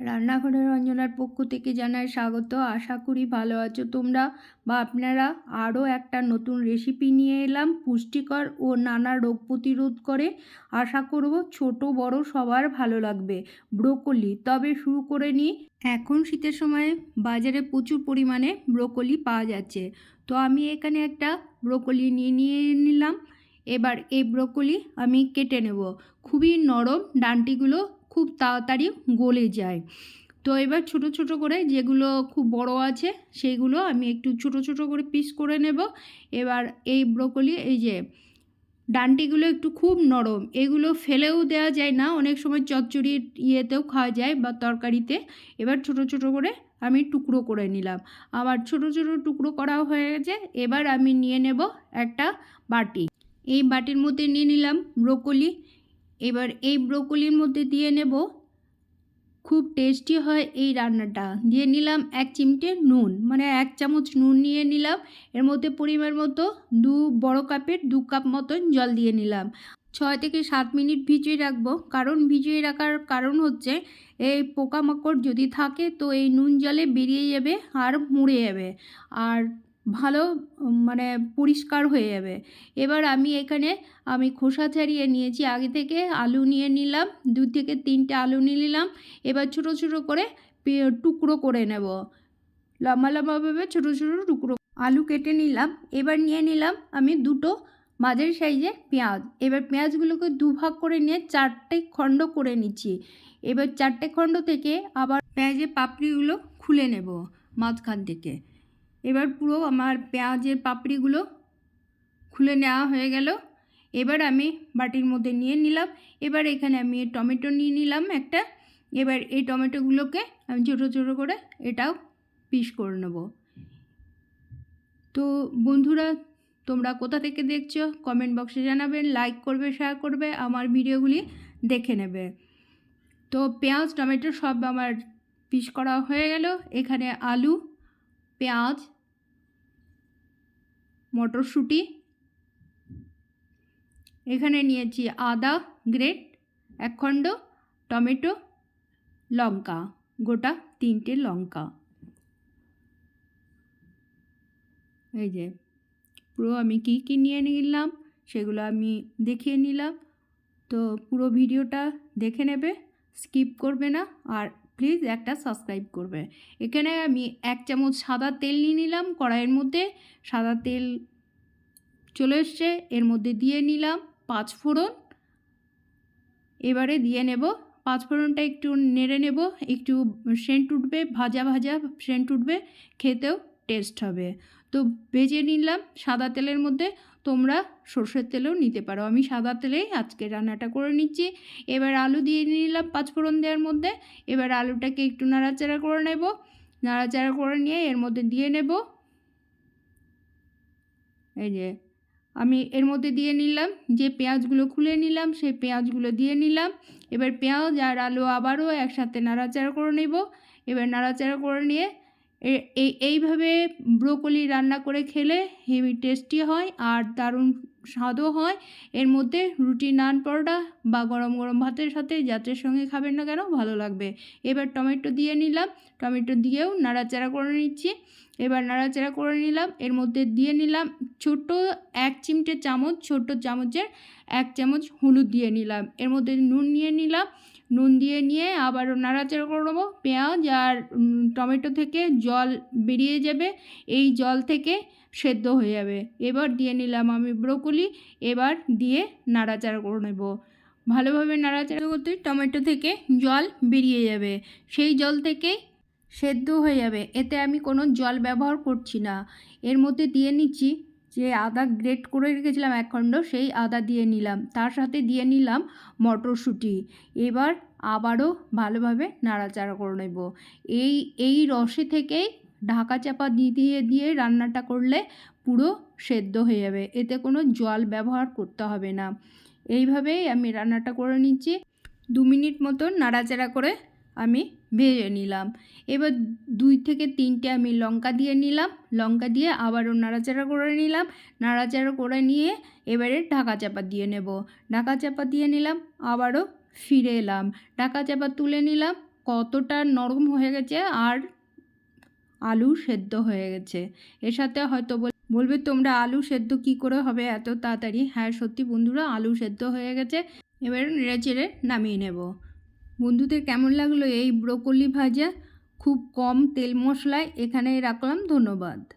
রান্নাঘরের রঞ্জনার পক্ষ থেকে জানাই স্বাগত। আশা করি ভালো আছো তোমরা। বা আপনারা আরও একটা নতুন রেসিপি নিয়ে এলাম, পুষ্টিকর ও নানা রোগ প্রতিরোধ করে। আশা করব ছোট, বড় সবার ভালো লাগবে। ব্রোকলি, তবে শুরু করে নিই। এখন শীতের সময় বাজারে প্রচুর পরিমাণে ব্রোকলি পাওয়া যাচ্ছে। তো আমি এখানে একটা ব্রোকলি নিয়ে নিয়ে নিলাম। এবার এই ব্রোকলি আমি কেটে নেব। খুবই নরম ডান্টিগুলো খুব তাড়াতাড়ি গলে যায়। তো এবার ছোট ছোট করে যেগুলো খুব বড় আছে, সেইগুলো আমি একটু ছোট ছোট করে পিস করে নেব। এবার এই ব্রোকলি এই যে ডান্টিগুলো একটু খুব নরম, এগুলো ফেলেও দেওয়া যায় না, অনেক সময় চচ্চড়ির ইয়েতেও খাওয়া যায় বা তরকারিতে। এবার ছোট ছোট করে আমি টুকরো করে নিলাম। আবার ছোট ছোট টুকরো করাও হয়ে গেছে, এবার আমি নিয়ে নেব একটা বাটি। এই বাটির মধ্যে নিয়ে নিলাম ব্রোকলি এবার এই ব্রোকলির মধ্যে দিয়ে নেব। খুব টেস্টি হয় এই রান্নাটা। দিয়ে নিলাম এক চিমটে নুন মানে এক চামচ নুন নিয়ে নিলাম। এর মধ্যে পরিমাণ মতো দু বড় কাপের দু কাপ মতন জল দিয়ে নিলাম। ছয় থেকে সাত মিনিট ভিজিয়ে রাখব। কারণ ভিজিয়ে রাখার কারণ হচ্ছে, এই পোকামাকড় যদি থাকে তো এই নুন জলে বেরিয়ে যাবে আর মুড়ে যাবে। আর ভালো মানে পরিষ্কার হয়ে যাবে। এবার আমি এখানে, আমি খোসা ছাড়িয়ে নিয়েছি। আগে থেকে আলু নিয়ে নিলাম, দু থেকে তিনটে আলু নিয়ে নিলাম। এবার ছোটো ছোটো করে টুকরো করে নেব। লম্বা, লম্বাভাবে ছোটো ছোটো টুকরো। আলু কেটে নিলাম। এবার নিয়ে নিলাম আমি দুটো মাঝের সাইজে পেঁয়াজ। এবার পেঁয়াজগুলোকে দুভাগ করে নিয়ে চারটে খণ্ড করে নিচ্ছি। এবার চারটে খণ্ড থেকে আবার পেঁয়াজের পাপড়িগুলো খুলে নেব মাঝখান থেকে। এবার পুরো আমার পেঁয়াজের পাপড়িগুলো খুলে নেওয়া হয়ে গেল। এবার আমি বাটির মধ্যে নিয়ে নিলাম। এবার এখানে আমি টমেটো নিয়ে নিলাম একটা। এবার এই টমেটোগুলোকে আমি ছোটো ছোটো করে এটাও পিস করে নেব। তো বন্ধুরা, তোমরা কোথা থেকে দেখছ? কমেন্ট বক্সে জানাবেন লাইক করবে, শেয়ার করবে, আমার ভিডিওগুলি দেখে নেবে। তো পেঁয়াজ, টমেটো সব আমার পিস করা হয়ে গেল। এখানে আলু, পেঁয়াজ মটরশুঁটি। এখানে নিয়েছি আদা, গ্রেট এক খণ্ড টমেটো, লঙ্কা, গোটা তিনটে লঙ্কা। এই যে, পুরো আমি কী কি নিয়ে নিলাম সেগুলো আমি দেখিয়ে নিলাম। তো পুরো ভিডিওটা দেখে নেবে, স্কিপ করবে না। আর প্লিজ একটা সাবস্ক্রাইব করবে। এখানে আমি এক চামচ সাদা তেল নিয়ে নিলাম, কড়াইয়ের মধ্যে সাদা তেল চলে এসছে, এর মধ্যে দিয়ে নিলাম পাঁচ ফোড়ন। এবারে দিয়ে নেব, পাঁচ ফোড়নটা একটু নেড়ে নেব, একটু সেন্ট উঠবে, ভাজা ভাজা সেন্ট উঠবে, খেতেও টেস্ট হবে। তো ভেজে নিলাম সাদা তেলের মধ্যে তোমরা সর্ষের তেলেও নিতে পারো। আমি সাদা তেলেই আজকে রান্নাটা করে নিচ্ছি। এবার আলু দিয়ে নিলাম পাঁচফোড়ন দেওয়ার মধ্যে। এবার আলুটাকে একটু নাড়াচাড়া করে নেব। নাড়াচাড়া করে নিয়ে এর মধ্যে দিয়ে নেব। এই যে, আমি এর মধ্যে দিয়ে নিলাম যে পেঁয়াজগুলো খুলে নিলাম, সেই পেঁয়াজগুলো দিয়ে নিলাম। এবার পেঁয়াজ আর আলু আবারও একসাথে নাড়াচাড়া করে নেব। এবার নাড়াচাড়া করে নিয়ে এই এইভাবে ব্রোকলি রান্না করে খেলে হেভি টেস্টি হয় আর দারুণ স্বাদও হয়। এর মধ্যে রুটি, নান পরোটা বা গরম গরম ভাতের সাথে যাত্রের সঙ্গে খাবেন না কেন? ভালো লাগবে। এবার টমেটো দিয়ে নিলাম। টমেটো দিয়েও নাড়াচাড়া করে নিচ্ছি। এবার নাড়াচাড়া করে নিলাম। এর মধ্যে দিয়ে নিলাম ছোট এক চিমটে চামচ ছোট চামচের এক চামচ হলুদ দিয়ে নিলাম। এর মধ্যে নুন নিয়ে নিলাম। নুন দিয়ে নিয়ে আবারও নাড়াচাড়া করে নেব। পেঁয়াজ আর টমেটো থেকে জল বেরিয়ে যাবে। এই জল থেকে সেদ্ধ হয়ে যাবে। এবার দিয়ে নিলাম আমি ব্রোকলি, এবার দিয়ে নাড়াচাড়া করে নেব। ভালোভাবে নাড়াচাড়া করতে টমেটো থেকে জল বেরিয়ে যাবে। সেই জল থেকেই সেদ্ধ হয়ে যাবে। এতে আমি কোনো জল ব্যবহার করছি না। এর মধ্যে দিয়ে নিচ্ছি যে আদা গ্রেট করে রেখেছিলাম এক খণ্ড সেই আদা দিয়ে নিলাম। তার সাথে দিয়ে নিলাম মটরশুঁটি। এবার আবারও ভালোভাবে নাড়াচাড়া করে নেব। এই এই রসে থেকেই ঢাকা চাপা দিয়ে দিয়ে রান্নাটা করলে পুরো সেদ্ধ হয়ে যাবে। এতে কোনো জল ব্যবহার করতে হবে না। এইভাবেই আমি রান্নাটা করে নিচ্ছি। দু মিনিট মতন নাড়াচাড়া করে আমি ভেজে নিলাম। এবার দুই থেকে তিনটে আমি লঙ্কা দিয়ে নিলাম। লঙ্কা দিয়ে আবারও নাড়াচাড়া করে নিলাম। নাড়াচাড়া করে নিয়ে এবারে ঢাকা চাপা দিয়ে নেব। ঢাকা চাপা দিয়ে নিলাম, আবারও ফিরে এলাম। ঢাকা চাপা তুলে নিলাম। কতটা নরম হয়ে গেছে আর আলু সেদ্ধ হয়ে গেছে। এর সাথে হয়তো বল- বলবে, তোমরা আলু সেদ্ধ কি করে হবে? এত তাড়াতাড়ি? হ্যাঁ সত্যি বন্ধুরা, আলু সেদ্ধ হয়ে গেছে। এবার নেড়ে চেড়ে নামিয়ে নেব। বন্ধুদের কেমন লাগল এই ব্রোকলি ভাজা? খুব কম তেল মশলায় এখানেই রাখলাম। ধন্যবাদ।